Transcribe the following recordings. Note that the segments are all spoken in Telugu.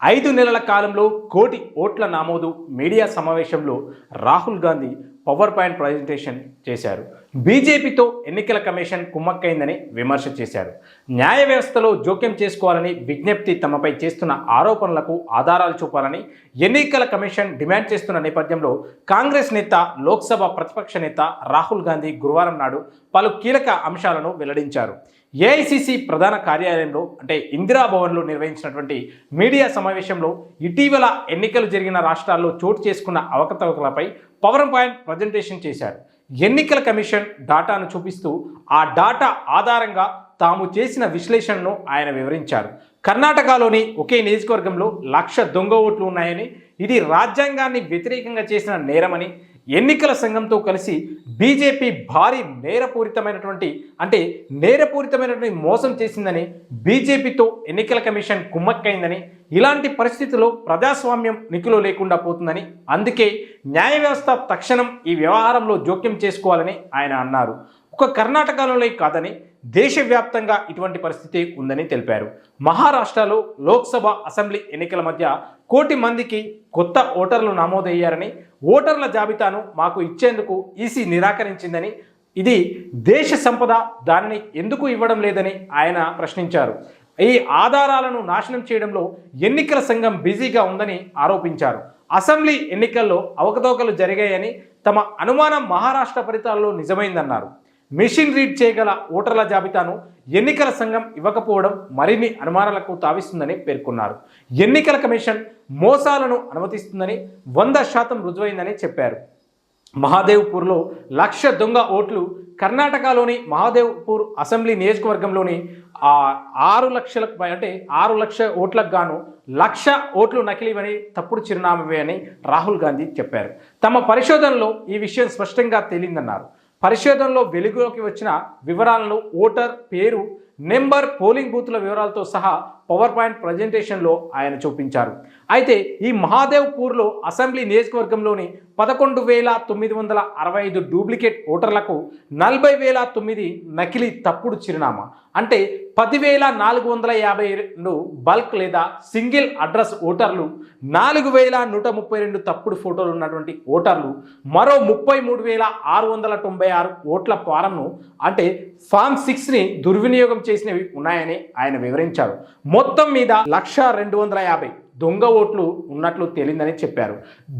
ఐదు నెలల కాలంలో కోటి ఓట్ల నమోదు మీడియా సమావేశంలో Rahul Gandhi power point presentation చేశారు. బీజేపీతో ఎన్నికల కమిషన్ కుమ్మక్కైందని విమర్శ చేశారు. న్యాయ వ్యవస్థలో జోక్యం చేసుకోవాలని విజ్ఞప్తి తమపై చేస్తున్న ఆరోపణలకు ఆధారాలు చూపాలని ఎన్నికల కమిషన్ డిమాండ్ చేస్తున్న నేపథ్యంలో కాంగ్రెస్ నేత లోక్సభ ప్రతిపక్ష నేత రాహుల్ గాంధీ గురువారం నాడు పలు కీలక అంశాలను వెల్లడించారు. ఏఐసిసి ప్రధాన కార్యాలయంలో అంటే ఇందిరా భవన్లో నిర్వహించినటువంటి మీడియా సమావేశంలో ఇటీవల ఎన్నికలు జరిగిన రాష్ట్రాల్లో చోటు చేసుకున్న అవకతవకలపై పవర్ పాయింట్ ప్రజెంటేషన్ చేశారు. ఎన్నికల కమిషన్ డాటాను చూపిస్తూ ఆ డాటా ఆధారంగా తాము చేసిన విశ్లేషణను ఆయన వివరించారు. కర్ణాటకలోని ఒకే నియోజకవర్గంలో లక్ష దొంగ ఓట్లు ఉన్నాయని ఇది రాజ్యాంగాన్ని వ్యతిరేకంగా చేసిన నేరమని ఎన్నికల సంఘంతో కలిసి బీజేపీ భారీ నేరపూరితమైనటువంటి అంటే నేరపూరితమైనటువంటి మోసం చేసిందని బీజేపీతో ఎన్నికల కమిషన్ కుమ్మక్కైందని ఇలాంటి పరిస్థితుల్లో ప్రజాస్వామ్యం నిఖిలో లేకుండా పోతుందని అందుకే న్యాయ వ్యవస్థ తక్షణం ఈ వ్యవహారంలో జోక్యం చేసుకోవాలని ఆయన అన్నారు. ఒక్క కర్ణాటకలోనే కాదని దేశవ్యాప్తంగా ఇటువంటి పరిస్థితి ఉందని తెలిపారు. మహారాష్ట్రలో లోక్సభ అసెంబ్లీ ఎన్నికల మధ్య కోటి మందికి కొత్త ఓటర్లు నమోదయ్యారని ఓటర్ల జాబితాను మాకు ఇచ్చేందుకు ఈసీ నిరాకరించిందని ఇది దేశ సంపద దానిని ఎందుకు ఇవ్వడం లేదని ఆయన ప్రశ్నించారు. ఈ ఆధారాలను నాశనం చేయడంలో ఎన్నికల సంఘం బిజీగా ఉందని ఆరోపించారు. అసెంబ్లీ ఎన్నికల్లో అవకతవకలు జరిగాయని తమ అనుమానం మహారాష్ట్ర ఫలితాల్లో నిజమైందన్నారు. మెషిన్ రీడ్ చేయగల ఓటర్ల జాబితాను ఎన్నికల సంఘం ఇవ్వకపోవడం మరిన్ని అనుమానాలకు తావిస్తుందని పేర్కొన్నారు. ఎన్నికల కమిషన్ మోసాలను అనుమతిస్తుందని వంద శాతం రుజువైందని చెప్పారు. మహాదేవ్పూర్లో లక్ష దొంగ ఓట్లు కర్ణాటకలోని మహాదేవ్పూర్ అసెంబ్లీ నియోజకవర్గంలోని ఆరు లక్షలకు పై- అంటే ఆరు లక్ష ఓట్లకు గాను లక్ష ఓట్లు నకిలీవని తప్పుడు చిరునామావే అని రాహుల్ గాంధీ చెప్పారు. తమ పరిశోధనలో ఈ విషయం స్పష్టంగా తేలిందన్నారు. పరిశోధనలో వెలుగులోకి వచ్చిన వివరాలను ఓటర్ పేరు నెంబర్ పోలింగ్ బూత్ల వివరాలతో సహా పవర్ పాయింట్ ప్రజెంటేషన్లో ఆయన చూపించారు. అయితే ఈ మహాదేవ్పూర్లో అసెంబ్లీ నియోజకవర్గంలోని పదకొండు వేల తొమ్మిది వందల అరవై ఐదు డూప్లికేట్ ఓటర్లకు నలభై వేల తొమ్మిది నకిలీ తప్పుడు చిరునామా. అంటే పదివేల నాలుగు వందల యాభై రెండు బల్క్ లేదా సింగిల్ అడ్రస్ ఓటర్లు నాలుగు వేల నూట ముప్పై రెండు తప్పుడు ఫోటోలు ఉన్నటువంటి ఓటర్లు మరో ముప్పై మూడు వేల ఆరు వందల తొంభై ఆరు ఓట్ల ఫారంను అంటే ఫామ్ సిక్స్ని దుర్వినియోగం చేసినవి ఉన్నాయని ఆయన వివరించారు. మొత్తం మీద లక్ష రెండు వందల యాభై దొంగ ఓట్లు ఉన్నట్లు తేలిందని చెప్పారు.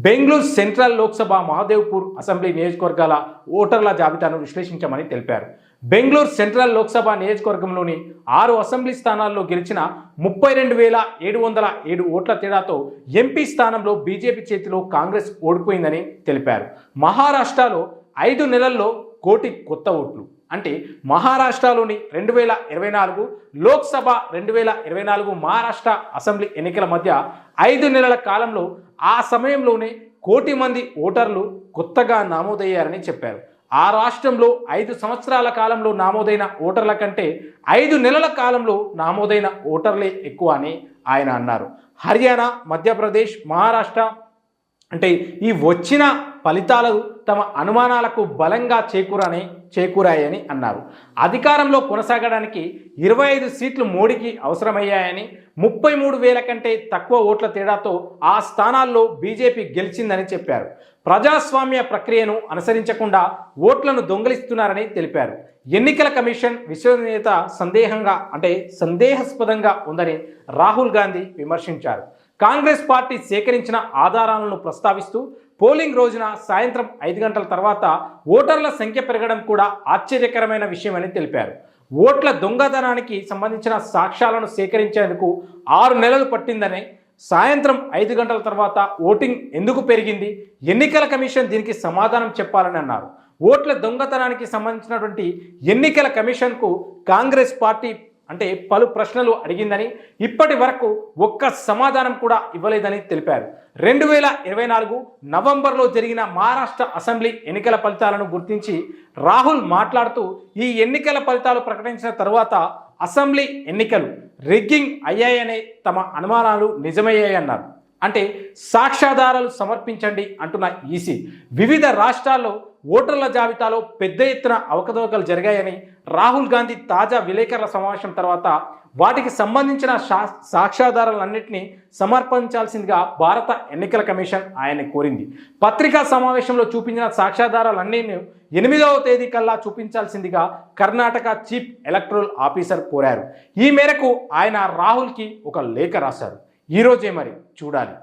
బెంగళూరు సెంట్రల్ లోక్సభ మహాదేవ్పూర్ అసెంబ్లీ నియోజకవర్గాల ఓటర్ల జాబితాను విశ్లేషించామని తెలిపారు. బెంగళూరు సెంట్రల్ లోక్సభ నియోజకవర్గంలోని ఆరు అసెంబ్లీ స్థానాల్లో గెలిచిన ముప్పై రెండు వేల ఏడు వందల ఏడు ఓట్ల తేడాతో ఎంపీ స్థానంలో బీజేపీ చేతిలో కాంగ్రెస్ ఓడిపోయిందని తెలిపారు. మహారాష్ట్రలో ఐదు నెలల్లో కోటి కొత్త ఓట్లు. అంటే మహారాష్ట్రలోని రెండు వేల ఇరవై నాలుగు లోక్సభ రెండు వేల ఇరవై నాలుగు మహారాష్ట్ర అసెంబ్లీ ఎన్నికల మధ్య ఐదు నెలల కాలంలో ఆ సమయంలోనే కోటి మంది ఓటర్లు కొత్తగా నమోదయ్యారని చెప్పారు. ఆ రాష్ట్రంలో ఐదు సంవత్సరాల కాలంలో నామోదైన ఓటర్ల కంటే ఐదు నెలల కాలంలో నామోదైన ఓటర్లే ఎక్కువ అని ఆయన అన్నారు. హర్యానా మధ్యప్రదేశ్ మహారాష్ట్ర అంటే ఈ వచ్చిన ఫలితాలు తమ అనుమానాలకు బలంగా చేకూరని చేకూరాయని అన్నారు. అధికారంలో కొనసాగడానికి ఇరవై ఐదు సీట్లు మోడీకి అవసరమయ్యాయని ముప్పై మూడు వేల కంటే తక్కువ ఓట్ల తేడాతో ఆ స్థానాల్లో బీజేపీ గెలిచిందని చెప్పారు. ప్రజాస్వామ్య ప్రక్రియను అనుసరించకుండా ఓట్లను దొంగలిస్తున్నారని తెలిపారు. ఎన్నికల కమిషన్ విశ్వసనీయత సందేహంగా అంటే సందేహాస్పదంగా ఉందని రాహుల్ గాంధీ విమర్శించారు. కాంగ్రెస్ పార్టీ సేకరించిన ఆధారాలను ప్రస్తావిస్తూ పోలింగ్ రోజున సాయంత్రం ఐదు గంటల తర్వాత ఓటర్ల సంఖ్య పెరగడం కూడా ఆశ్చర్యకరమైన విషయమని తెలిపారు. ఓట్ల దొంగతనానికి సంబంధించిన సాక్ష్యాలను సేకరించేందుకు ఆరు నెలలు పట్టిందని సాయంత్రం ఐదు గంటల తర్వాత ఓటింగ్ ఎందుకు పెరిగింది ఎన్నికల కమిషన్ దీనికి సమాధానం చెప్పాలని అన్నారు. ఓట్ల దొంగతనానికి సంబంధించినటువంటి ఎన్నికల కమిషన్కు కాంగ్రెస్ పార్టీ అంటే పలు ప్రశ్నలు అడిగిందని ఇప్పటి వరకు ఒక్క సమాధానం కూడా ఇవ్వలేదని తెలిపారు. రెండు వేల ఇరవై నాలుగు నవంబర్లో జరిగిన మహారాష్ట్ర అసెంబ్లీ ఎన్నికల ఫలితాలను గుర్తించి రాహుల్ మాట్లాడుతూ ఈ ఎన్నికల ఫలితాలు ప్రకటించిన తర్వాత అసెంబ్లీ ఎన్నికలు రిగ్గింగ్ అయ్యాయనే తమ అనుమానాలు నిజమయ్యాయన్నారు అంటే సాక్ష్యాధారాలు సమర్పించండి అంటున్న ఈసీ. వివిధ రాష్ట్రాల్లో ఓటర్ల జాబితాలో పెద్ద ఎత్తున అవకతవకలు జరిగాయని రాహుల్ గాంధీ తాజా విలేకరుల సమావేశం తర్వాత వాటికి సంబంధించిన సాక్ష్యాధారాలన్నింటినీ సమర్పించాల్సిందిగా భారత ఎన్నికల కమిషన్ ఆయన కోరింది. పత్రికా సమావేశంలో చూపించిన సాక్ష్యాధారాలన్నీ ఎనిమిదవ తేదీ కల్లా చూపించాల్సిందిగా కర్ణాటక చీఫ్ ఎలక్ట్రల్ ఆఫీసర్ కోరారు. ఈ మేరకు ఆయన రాహుల్కి ఒక లేఖ రాశారు. ఈరోజే మరి చూడాలి.